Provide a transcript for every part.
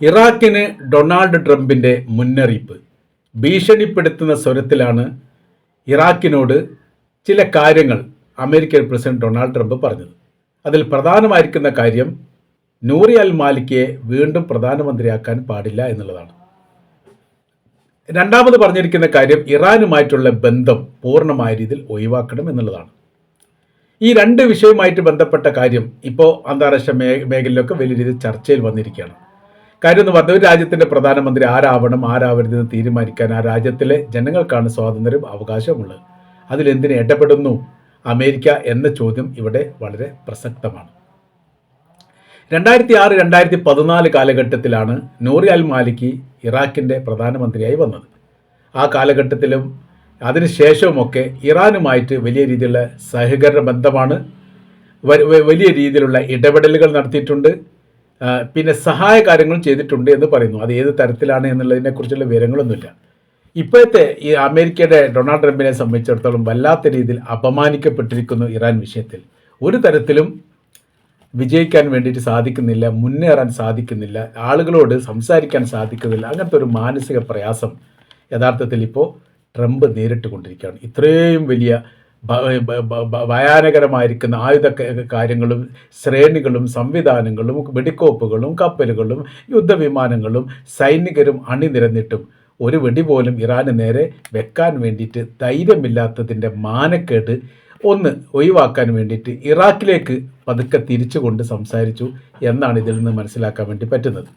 ഇറാഖിന് Donald ട്രംപിന്റെ മുന്നറിയിപ്പ്. ഭീഷണിപ്പെടുത്തുന്ന സ്വരത്തിലാണ് ഇറാഖിനോട് ചില കാര്യങ്ങൾ അമേരിക്കൻ പ്രസിഡന്റ് ഡൊണാൾഡ് ട്രംപ് പറഞ്ഞത്. അതിൽ പ്രധാനമായിരിക്കുന്ന കാര്യം നൂറി അൽ മാലിക്കയെ വീണ്ടും പ്രധാനമന്ത്രിയാക്കാൻ പാടില്ല എന്നുള്ളതാണ്. രണ്ടാമത് പറഞ്ഞിരിക്കുന്ന കാര്യം ഇറാനുമായിട്ടുള്ള ബന്ധം പൂർണമായ രീതിയിൽ ഒഴിവാക്കണം എന്നുള്ളതാണ്. ഈ രണ്ട് വിഷയവുമായിട്ട് ബന്ധപ്പെട്ട കാര്യം ഇപ്പോൾ അന്താരാഷ്ട്ര മേ മേഖലയിലൊക്കെ വലിയ രീതിയിൽ ചർച്ചയിൽ വന്നിരിക്കുകയാണ്. കാര്യം എന്ന് പറഞ്ഞാൽ ഒരു രാജ്യത്തിന്റെ പ്രധാനമന്ത്രി ആരാവണം ആരാവരുതെന്ന് തീരുമാനിക്കാൻ ആ രാജ്യത്തിലെ ജനങ്ങൾക്കാണ് സ്വാതന്ത്ര്യം അവകാശമുള്ളത്. എന്തിനെ ഇടപെടുന്നു അമേരിക്ക എന്ന ചോദ്യം ഇവിടെ വളരെ പ്രസക്തമാണ്. രണ്ടായിരത്തി ആറ് രണ്ടായിരത്തി പതിനാല് കാലഘട്ടത്തിലാണ് നൂറി അൽ മാലിക്കി ഇറാഖിന്റെ പ്രധാനമന്ത്രിയായി വന്നത്. ആ കാലഘട്ടത്തിലും അതിനുശേഷവുമൊക്കെ ഇറാനുമായിട്ട് വലിയ രീതിയിലുള്ള സഹകരണ ബന്ധമാണ് വലിയ രീതിയിലുള്ള ഇടപെടലുകൾ നടത്തിയിട്ടുണ്ട്. പിന്നെ സഹായ കാര്യങ്ങൾ ചെയ്തിട്ടുണ്ട് എന്ന് പറയുന്നു. അത് ഏത് തരത്തിലാണ് എന്നുള്ളതിനെക്കുറിച്ചുള്ള വിവരങ്ങളൊന്നുമില്ല. ഇപ്പോഴത്തെ ഈ അമേരിക്കയുടെ ഡൊണാൾഡ് ട്രംപിനെ സംബന്ധിച്ചിടത്തോളം വല്ലാത്ത രീതിയിൽ അപമാനിക്കപ്പെട്ടിരിക്കുന്നു ഇറാൻ വിഷയത്തിൽ. ഒരു തരത്തിലും വിജയിക്കാൻ വേണ്ടിയിട്ട് സാധിക്കുന്നില്ല മുന്നേറാൻ സാധിക്കുന്നില്ല ആളുകളോട് സംസാരിക്കാൻ സാധിക്കുന്നില്ല. അങ്ങനത്തെ ഒരു മാനസിക പ്രയാസം യഥാർത്ഥത്തിൽ ഇപ്പോൾ ട്രംപ് നേരിട്ട് കൊണ്ടിരിക്കുകയാണ് ഇത്രയും വലിയ ഭയാനകരമായിരിക്കുന്ന ആയുധ കാര്യങ്ങളും ശ്രേണികളും സംവിധാനങ്ങളും വെടിക്കോപ്പുകളും കപ്പലുകളും യുദ്ധവിമാനങ്ങളും സൈനികരും അണിനിരന്നിട്ടും ഒരു വെടി പോലും ഇറാന് നേരെ വെക്കാൻ വേണ്ടിയിട്ട് ധൈര്യമില്ലാത്തതിന്റെ മാനക്കേട് ഒന്ന് ഒഴിവാക്കാൻ വേണ്ടിയിട്ട് ഇറാഖിലേക്ക് പതുക്കെ തിരിച്ചുകൊണ്ട് സംസാരിച്ചു എന്നാണ് ഇതിൽ നിന്ന് മനസ്സിലാക്കാൻ വേണ്ടി പറ്റുന്നത്.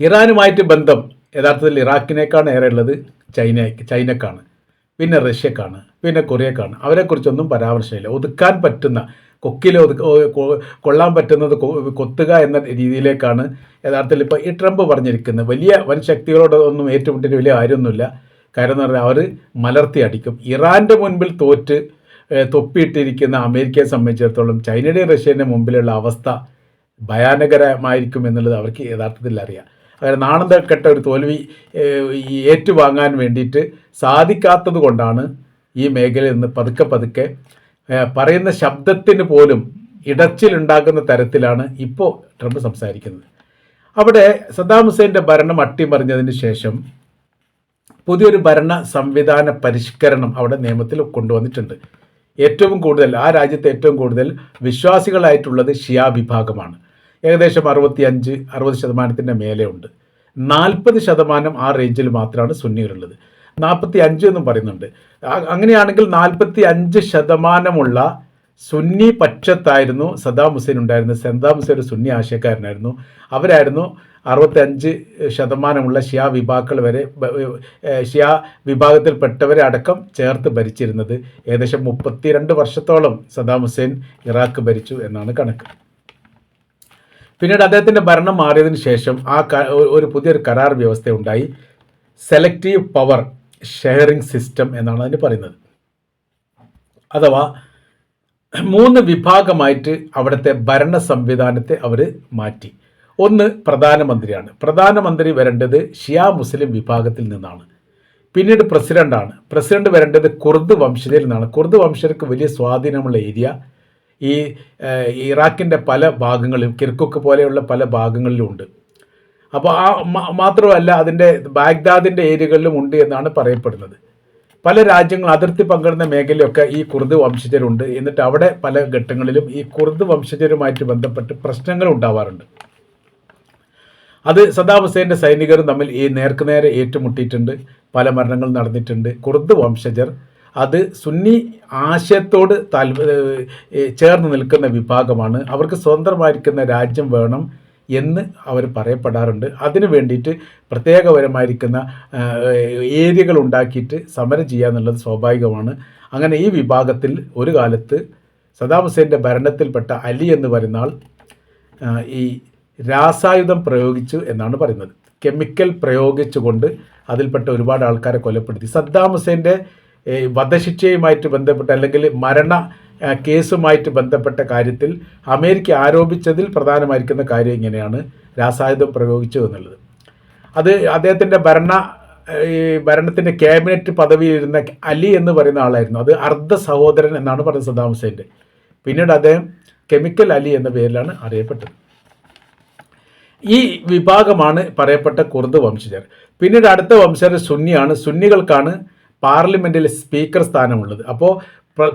ഇറാനുമായിട്ട് ബന്ധം യഥാർത്ഥത്തിൽ ഇറാഖിനേക്കാണ് ഏറെ ഉള്ളത് ചൈന ചൈനക്കാണ്. പിന്നെ റഷ്യക്കാണ് പിന്നെ കൊറിയക്കാണ്. അവരെക്കുറിച്ചൊന്നും പരാമർശമില്ല. ഒതുക്കാൻ പറ്റുന്ന കൊക്കിൽ ഒതുക്ക കൊള്ളാൻ പറ്റുന്നത് കൊത്തുക എന്ന രീതിയിലേക്കാണ് യഥാർത്ഥത്തിൽ ഇപ്പോൾ ഈ ട്രംപ് പറഞ്ഞിരിക്കുന്നത്. വലിയ വൻ ശക്തികളോടൊന്നും ഏറ്റുമുട്ടിന് വലിയ കാര്യമൊന്നുമില്ല. കാര്യം എന്ന് പറഞ്ഞാൽ അവർ മലർത്തി അടിക്കും. ഇറാന്റെ മുൻപിൽ തോറ്റ് തൊപ്പിയിട്ടിരിക്കുന്ന അമേരിക്കയെ സംബന്ധിച്ചിടത്തോളം ചൈനയുടെയും റഷ്യന്റെ മുമ്പിലുള്ള അവസ്ഥ ഭയാനകരമായിരിക്കും എന്നുള്ളത് അവർക്ക് യഥാർത്ഥത്തിൽ അറിയാം. അങ്ങനെ നാണന്ത കെട്ട ഒരു തോൽവി ഏറ്റുവാങ്ങാൻ വേണ്ടിയിട്ട് സാധിക്കാത്തത് കൊണ്ടാണ് ഈ മേഖലയിൽ നിന്ന് പതുക്കെ പതുക്കെ പറയുന്ന ശബ്ദത്തിന് പോലും ഇടച്ചിലുണ്ടാക്കുന്ന തരത്തിലാണ് ഇപ്പോൾ ട്രംപ് സംസാരിക്കുന്നത്. അവിടെ സദ്ദാം ഹുസൈന്റെ ഭരണം അട്ടിമറിഞ്ഞതിന് ശേഷം പുതിയൊരു ഭരണ സംവിധാന പരിഷ്കരണം അവിടെ നിയമത്തിൽ കൊണ്ടുവന്നിട്ടുണ്ട്. ഏറ്റവും കൂടുതൽ ആ രാജ്യത്ത് ഏറ്റവും കൂടുതൽ വിശ്വാസികളായിട്ടുള്ളത് ഷിയ വിഭാഗമാണ്. ഏകദേശം അറുപത്തി അഞ്ച് അറുപത് ശതമാനത്തിന്റെ മേലെ ഉണ്ട്. നാൽപ്പത് ശതമാനം ആ റേഞ്ചിൽ മാത്രമാണ് സുന്നികളുള്ളത് നാൽപ്പത്തി അഞ്ച് എന്നും പറയുന്നുണ്ട്. അങ്ങനെയാണെങ്കിൽ നാൽപ്പത്തി അഞ്ച് ശതമാനമുള്ള സുന്നി പക്ഷത്തായിരുന്നു സദ്ദാം ഹുസൈൻ ഉണ്ടായിരുന്നത്. സദ്ദാം ഹുസൈൻ ഒരു സുന്നി ആശയക്കാരനായിരുന്നു. അവരായിരുന്നു അറുപത്തഞ്ച് ശതമാനമുള്ള ഷിയ വിഭാഗങ്ങൾ വരെ ഷിയാ വിഭാഗത്തിൽപ്പെട്ടവരെ അടക്കം ചേർത്ത് ഭരിച്ചിരുന്നത്. ഏകദേശം മുപ്പത്തിരണ്ട് വർഷത്തോളം സദ്ദാം ഹുസൈൻ ഇറാഖ് ഭരിച്ചു എന്നാണ് കണക്ക്. പിന്നീട് അദ്ദേഹത്തിന്റെ ഭരണം മാറിയതിന് ശേഷം ആ ഒരു- പുതിയൊരു കരാർ വ്യവസ്ഥ ഉണ്ടായി സെലക്റ്റീവ് പവർ ഷെയറിംഗ് സിസ്റ്റം എന്നാണ് അതിന് പറയുന്നത്. അഥവാ മൂന്ന് വിഭാഗമായിട്ട് അവിടുത്തെ ഭരണ സംവിധാനത്തെ അവർ മാറ്റി. ഒന്ന് പ്രധാനമന്ത്രിയാണ്. പ്രധാനമന്ത്രി വരേണ്ടത് ഷിയാ മുസ്ലിം വിഭാഗത്തിൽ നിന്നാണ്. പിന്നീട് പ്രസിഡന്റാണ്. പ്രസിഡന്റ് വരേണ്ടത് കുർദ് വംശജരിൽ നിന്നാണ്. കുർദ് വംശജർക്ക് വലിയ സ്വാധീനമുള്ള ഏരിയ. ഈ ഇറാഖിന്റെ പല ഭാഗങ്ങളിലും കിർക്കുക്ക് പോലെയുള്ള പല ഭാഗങ്ങളിലും ഉണ്ട്. അപ്പോൾ ആ മാത്രമല്ല അതിന്റെ ബാഗ്ദാദിന്റെ ഏരിയകളിലും ഉണ്ട് എന്നാണ് പറയപ്പെടുന്നത്. പല രാജ്യങ്ങൾ അതിർത്തി പങ്കിടുന്ന മേഖലയൊക്കെ ഈ കുർദ് വംശജരുണ്ട്. എന്നിട്ട് അവിടെ പല ഘട്ടങ്ങളിലും ഈ കുർദ് വംശജരുമായിട്ട് ബന്ധപ്പെട്ട് പ്രശ്നങ്ങൾ ഉണ്ടാവാറുണ്ട്. അത് സദാം ഹുസൈന്റെ സൈനികരും തമ്മിൽ ഈ നേർക്കുനേരെ ഏറ്റുമുട്ടിയിട്ടുണ്ട്. പല മരണങ്ങൾ നടന്നിട്ടുണ്ട്. കുർദ് വംശജർ അത് സുന്നി ആശയത്തോട് ചേർന്ന് നിൽക്കുന്ന വിഭാഗമാണ്. അവർക്ക് സ്വതന്ത്രമായിരിക്കുന്ന രാജ്യം വേണം എന്ന് അവർ പറയപ്പെടാറുണ്ട്. അതിനു വേണ്ടിയിട്ട് പ്രത്യേകപരമായിരിക്കുന്ന ഏരിയകൾ ഉണ്ടാക്കിയിട്ട് സമരം ചെയ്യുക എന്നുള്ളത് സ്വാഭാവികമാണ്. അങ്ങനെ ഈ വിഭാഗത്തിൽ ഒരു കാലത്ത് സദാം ഹുസൈന്റെ ഭരണത്തിൽപ്പെട്ട അലി എന്ന് പറയുന്ന ആൾ ഈ രാസായുധം പ്രയോഗിച്ചു എന്നാണ് പറയുന്നത്. കെമിക്കൽ പ്രയോഗിച്ചുകൊണ്ട് അതിൽപ്പെട്ട ഒരുപാട് ആൾക്കാരെ കൊലപ്പെടുത്തി. സദ്ദാം ഹുസൈന്റെ വധശിക്ഷയുമായിട്ട് ബന്ധപ്പെട്ട് അല്ലെങ്കിൽ മരണ കേസുമായിട്ട് ബന്ധപ്പെട്ട കാര്യത്തിൽ അമേരിക്ക ആരോപിച്ചതിൽ പ്രധാനമായിരിക്കുന്ന കാര്യം ഇങ്ങനെയാണ് രാസായുധം പ്രയോഗിച്ചു എന്നുള്ളത്. അത് അദ്ദേഹത്തിന്റെ ഭരണ ഈ ഭരണത്തിന്റെ ക്യാബിനറ്റ് പദവിയിലിരുന്ന അലി എന്ന് പറയുന്ന ആളായിരുന്നു. അത് അർദ്ധ സഹോദരൻ എന്നാണ് പറഞ്ഞത് സദ്ദാം ഹുസൈന്റെ. പിന്നീട് അദ്ദേഹം കെമിക്കൽ അലി എന്ന പേരിലാണ് അറിയപ്പെട്ടത്. ഈ വിഭാഗമാണ് പറയപ്പെട്ട കുർദ് വംശജർ. പിന്നീട് അടുത്ത വംശജർ സുന്നിയാണ്. സുന്നികൾക്കാണ് പാർലമെന്റിൽ സ്പീക്കർ സ്ഥാനമുള്ളത്. അപ്പോൾ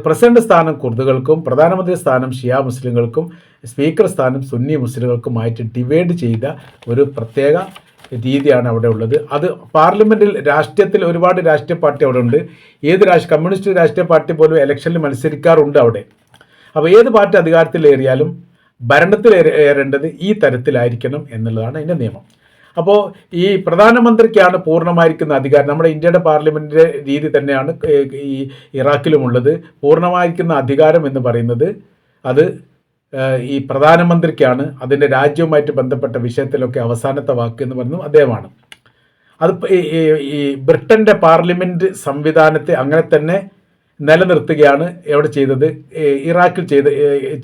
പ്രസിഡന്റ് സ്ഥാനം കുർദുകൾക്കും പ്രധാനമന്ത്രി സ്ഥാനം ഷിയ മുസ്ലിങ്ങൾക്കും സ്പീക്കർ സ്ഥാനം സുന്നി മുസ്ലിങ്ങൾക്കുമായിട്ട് ഡിവൈഡ് ചെയ്ത ഒരു പ്രത്യേക രീതിയാണ് അവിടെ ഉള്ളത്. അത് പാർലമെന്റിൽ രാഷ്ട്രീയത്തിൽ ഒരുപാട് രാഷ്ട്രീയ പാർട്ടി അവിടെ ഉണ്ട്. ഏത് രാഷ്ട്രീയ കമ്മ്യൂണിസ്റ്റ് രാഷ്ട്രീയ പാർട്ടി പോലും ഇലക്ഷനിൽ മത്സരിക്കാറുണ്ട് അവിടെ. അപ്പോൾ ഏത് പാർട്ടി അധികാരത്തിലേറിയാലും ഭരണത്തിൽ ഏറേണ്ടത് ഈ തരത്തിലായിരിക്കണം എന്നുള്ളതാണ് അതിന്റെ നിയമം. അപ്പോൾ ഈ പ്രധാനമന്ത്രിക്കാണ് പൂർണമായിരിക്കുന്ന അധികാരം. നമ്മുടെ ഇന്ത്യയുടെ പാർലമെന്റിന്റെ രീതി തന്നെയാണ് ഈ ഇറാഖിലുമുള്ളത്. പൂർണമായിരിക്കുന്ന അധികാരം എന്ന് പറയുന്നത് അത് ഈ പ്രധാനമന്ത്രിക്കാണ്. അതിന്റെ രാജ്യവുമായിട്ട് ബന്ധപ്പെട്ട വിഷയത്തിലൊക്കെ അവസാനത്തെ വാക്ക് എന്ന് പറയുന്നത് അദ്ദേഹമാണ്. അത് ഈ ബ്രിട്ടന്റെ പാർലമെന്റ് സംവിധാനത്തെ അങ്ങനെ തന്നെ നിലനിർത്തുകയാണ് എവിടെ ചെയ്തത്? ഇറാഖിൽ ചെയ്ത്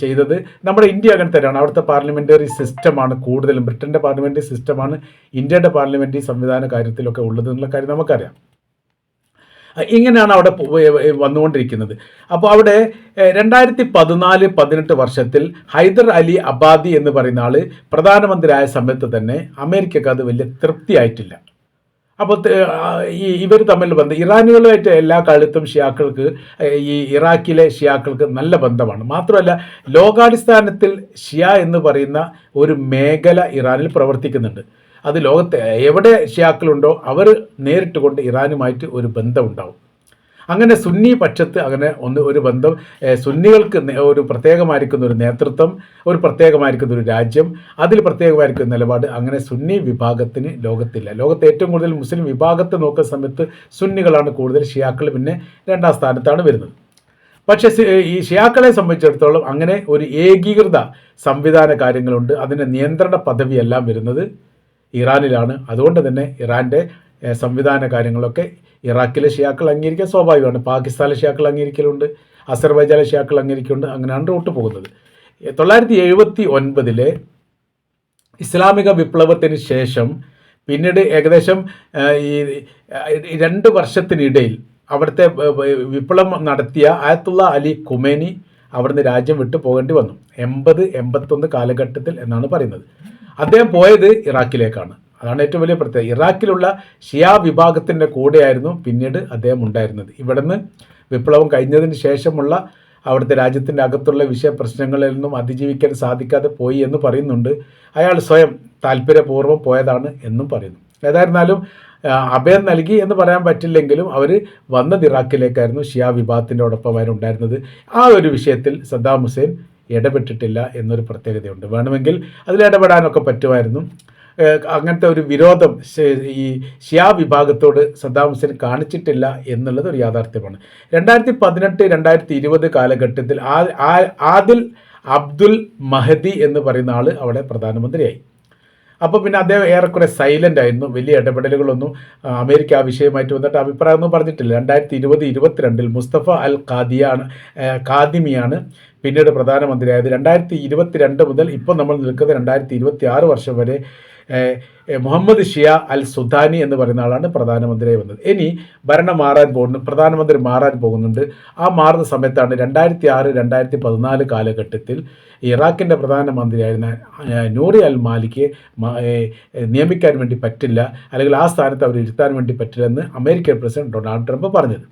ചെയ്തത്. നമ്മുടെ ഇന്ത്യ അങ്ങനെ തന്നെയാണ്. അവിടുത്തെ പാർലമെന്ററി സിസ്റ്റമാണ് കൂടുതലും. ബ്രിട്ടന്റെ പാർലമെന്ററി സിസ്റ്റമാണ് ഇന്ത്യയുടെ പാർലമെന്ററി സംവിധാന കാര്യത്തിലൊക്കെ ഉള്ളത് എന്നുള്ള കാര്യം നമുക്കറിയാം. ഇങ്ങനെയാണ് അവിടെ വന്നുകൊണ്ടിരിക്കുന്നത്. അപ്പോൾ അവിടെ രണ്ടായിരത്തി പതിനാല് പതിനെട്ട് വർഷത്തിൽ ഹൈദർ അലി അബാദി എന്ന് പറയുന്ന ആൾ പ്രധാനമന്ത്രിയായ സമയത്ത് തന്നെ അമേരിക്കക്ക് അത് വലിയ തൃപ്തിയായിട്ടില്ല. അപ്പോൾ ഈ ഇവർ തമ്മിൽ ബന്ധം. ഇറാനികളുമായിട്ട് എല്ലാ കാലത്തും ഷിയാക്കൾക്ക് ഈ ഇറാഖിലെ ഷിയാക്കൾക്ക് നല്ല ബന്ധമാണ്. മാത്രമല്ല ലോകാടിസ്ഥാനത്തിൽ ഷിയ എന്ന് പറയുന്ന ഒരു മേഖല ഇറാനിൽ പ്രവർത്തിക്കുന്നുണ്ട്. അത് ലോകത്തെ എവിടെ ഷിയാക്കളുണ്ടോ അവർ നേരിട്ട് കൊണ്ട് ഇറാനുമായിട്ട് ഒരു ബന്ധം ഉണ്ടാവും. അങ്ങനെ സുന്നി പക്ഷത്ത് അങ്ങനെ ഒന്ന് ഒരു ബന്ധം സുന്നികൾക്ക് ഒരു പ്രത്യേകമായിരിക്കുന്ന ഒരു നേതൃത്വം ഒരു പ്രത്യേകമായിരിക്കുന്ന ഒരു രാജ്യം അതിൽ പ്രത്യേകമായിരിക്കുന്ന നിലപാട്. അങ്ങനെ സുന്നി വിഭാഗത്തിന് ലോകത്തില്ല. ലോകത്തെ ഏറ്റവും കൂടുതൽ മുസ്ലിം വിഭാഗത്തെ നോക്കുന്ന സമയത്ത് സുന്നികളാണ് കൂടുതൽ ഷിയാക്കൾ പിന്നെ രണ്ടാം സ്ഥാനത്താണ് വരുന്നത്. പക്ഷേ ഈ ഷിയാക്കളെ സംബന്ധിച്ചിടത്തോളം അങ്ങനെ ഒരു ഏകീകൃത സംവിധാന കാര്യങ്ങളുണ്ട്. അതിന്റെ നിയന്ത്രണ പദവിയെല്ലാം വരുന്നത് ഇറാനിലാണ്. അതുകൊണ്ട് തന്നെ ഇറാന്റെ സംവിധാന കാര്യങ്ങളൊക്കെ ഇറാഖിലെ ഷിയാക്കൾ അംഗീകരിക്കാൻ സ്വാഭാവികമാണ്. പാകിസ്ഥാനിലെ ഷിയാക്കൾ അംഗീകരിക്കലുണ്ട്. അസർബൈജാനിലെ ഷിയാക്കൾ അംഗീകരിക്കുന്നുണ്ട് അങ്ങനെയാണ് റൂട്ട് പോകുന്നത്. തൊള്ളായിരത്തി എഴുപത്തി ഒൻപതിലെ ഇസ്ലാമിക വിപ്ലവത്തിന് ശേഷം പിന്നീട് ഏകദേശം ഈ രണ്ട് വർഷത്തിനിടയിൽ അവിടുത്തെ വിപ്ലവം നടത്തിയ ആയത്തുള്ള അലി കുമേനി അവിടുന്ന് രാജ്യം വിട്ടു പോകേണ്ടി വന്നു. എൺപത് എൺപത്തൊന്ന് കാലഘട്ടത്തിൽ എന്നാണ് പറയുന്നത്. അദ്ദേഹം പോയത് ഇറാഖിലേക്കാണ്. അതാണ് ഏറ്റവും വലിയ പ്രത്യേകത. ഇറാഖിലുള്ള ഷിയാ വിഭാഗത്തിന്റെ കൂടെയായിരുന്നു പിന്നീട് അദ്ദേഹം ഉണ്ടായിരുന്നത്. ഇവിടുന്ന് വിപ്ലവം കഴിഞ്ഞതിന് ശേഷമുള്ള അവിടുത്തെ രാജ്യത്തിന്റെ അകത്തുള്ള വിഷയപ്രശ്നങ്ങളിൽ നിന്നും അതിജീവിക്കാൻ സാധിക്കാതെ പോയി എന്ന് പറയുന്നുണ്ട്. അയാൾ സ്വയം താല്പര്യപൂർവം പോയതാണ് എന്നും പറയുന്നു. ഏതായിരുന്നാലും അഭയം നൽകി എന്ന് പറയാൻ പറ്റില്ലെങ്കിലും അവർ വന്നത് ഇറാഖിലേക്കായിരുന്നു. ഷിയാ വിഭാഗത്തിന്റെ ഒപ്പം ഉണ്ടായിരുന്നത്. ആ ഒരു വിഷയത്തിൽ സദ്ദാം ഹുസൈൻ ഇടപെട്ടിട്ടില്ല എന്നൊരു പ്രത്യേകതയുണ്ട്. വേണമെങ്കിൽ അതിൽ ഇടപെടാനൊക്കെ പറ്റുമായിരുന്നു. അങ്ങനത്തെ ഒരു വിരോധം ഈ ഷിയാ വിഭാഗത്തോട് സദ്ദാം ഹുസൈൻ കാണിച്ചിട്ടില്ല എന്നുള്ളത് ഒരു യാഥാർത്ഥ്യമാണ്. രണ്ടായിരത്തി പതിനെട്ട് രണ്ടായിരത്തി ഇരുപത് കാലഘട്ടത്തിൽ ആദിൽ അബ്ദുൽ മഹദി എന്ന് പറയുന്ന ആൾ അവിടെ പ്രധാനമന്ത്രിയായി. അപ്പോൾ പിന്നെ അദ്ദേഹം ഏറെക്കുറെ സൈലന്റ് ആയിരുന്നു വലിയ ഇടപെടലുകളൊന്നും അമേരിക്ക ആ വിഷയമായിട്ട് വന്നിട്ട് അഭിപ്രായമൊന്നും പറഞ്ഞിട്ടില്ല. രണ്ടായിരത്തി ഇരുപത് ഇരുപത്തിരണ്ടിൽ മുസ്തഫ അൽ ഖാദിയാണ് ഖാദിമിയാണ് പിന്നീട് പ്രധാനമന്ത്രിയായത്. രണ്ടായിരത്തി ഇരുപത്തിരണ്ട് മുതൽ ഇപ്പോൾ നമ്മൾ നിൽക്കുന്നത് രണ്ടായിരത്തി ഇരുപത്തി ആറ് വർഷം വരെ മുഹമ്മദ് ഷിയ അൽ സുധാനി എന്ന് പറയുന്ന ആളാണ് പ്രധാനമന്ത്രിയായി വന്നത്. ഇനി ഭരണം മാറാൻ പോകുന്നു പ്രധാനമന്ത്രി മാറാൻ പോകുന്നുണ്ട്. ആ മാറുന്ന സമയത്താണ് രണ്ടായിരത്തി ആറ് രണ്ടായിരത്തി പതിനാല് കാലഘട്ടത്തിൽ ഇറാഖിന്റെ പ്രധാനമന്ത്രിയായിരുന്ന നൂറി അൽ മാലിക്ക് നിയമിക്കാൻ വേണ്ടി പറ്റില്ല. അല്ലെങ്കിൽ ആ സ്ഥാനത്ത് അവർ ഇരുത്താൻ വേണ്ടി പറ്റില്ലെന്ന് അമേരിക്കൻ പ്രസിഡന്റ് ഡൊണാൾഡ് ട്രംപ് പറഞ്ഞത്.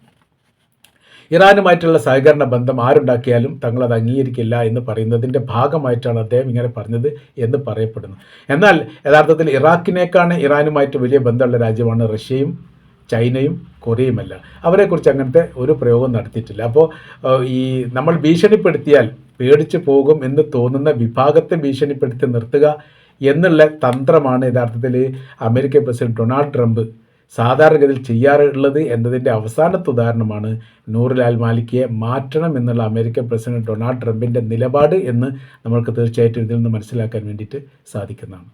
ഇറാനുമായിട്ടുള്ള സഹകരണ ബന്ധം ആരുണ്ടാക്കിയാലും തങ്ങളത് അംഗീകരിക്കില്ല എന്ന് പറയുന്നതിന്റെ ഭാഗമായിട്ടാണ് അദ്ദേഹം ഇങ്ങനെ പറഞ്ഞത് എന്ന് പറയപ്പെടുന്നു. എന്നാൽ യഥാർത്ഥത്തിൽ ഇറാഖിനേക്കാണ് ഇറാനുമായിട്ട് വലിയ ബന്ധമുള്ള രാജ്യമാണ് റഷ്യയും ചൈനയും കൊറിയയുമല്ല അവരെക്കുറിച്ച് അങ്ങനത്തെ ഒരു പ്രയോഗം നടത്തിയിട്ടില്ല. അപ്പോൾ ഈ നമ്മൾ ഭീഷണിപ്പെടുത്തിയാൽ പേടിച്ചു പോകും എന്ന് തോന്നുന്ന വിഭാഗത്തെ ഭീഷണിപ്പെടുത്തി നിർത്തുക എന്നുള്ള തന്ത്രമാണ് യഥാർത്ഥത്തിൽ അമേരിക്കൻ പ്രസിഡന്റ് ഡൊണാൾഡ് ട്രംപ് സാധാരണഗതിയിൽ ചെയ്യാറുള്ളത് എന്നതിന്റെ അവസാനത്തെ ഉദാഹരണമാണ് നൂറുലാൽ മാലിക്കയെ മാറ്റണം എന്നുള്ള അമേരിക്കൻ പ്രസിഡന്റ് ഡൊണാൾഡ് ട്രംപിന്റെ നിലപാട് എന്ന് നമ്മൾക്ക് തീർച്ചയായിട്ടും ഇതിൽ നിന്ന് മനസ്സിലാക്കാൻ വേണ്ടിയിട്ട് സാധിക്കുന്നതാണ്.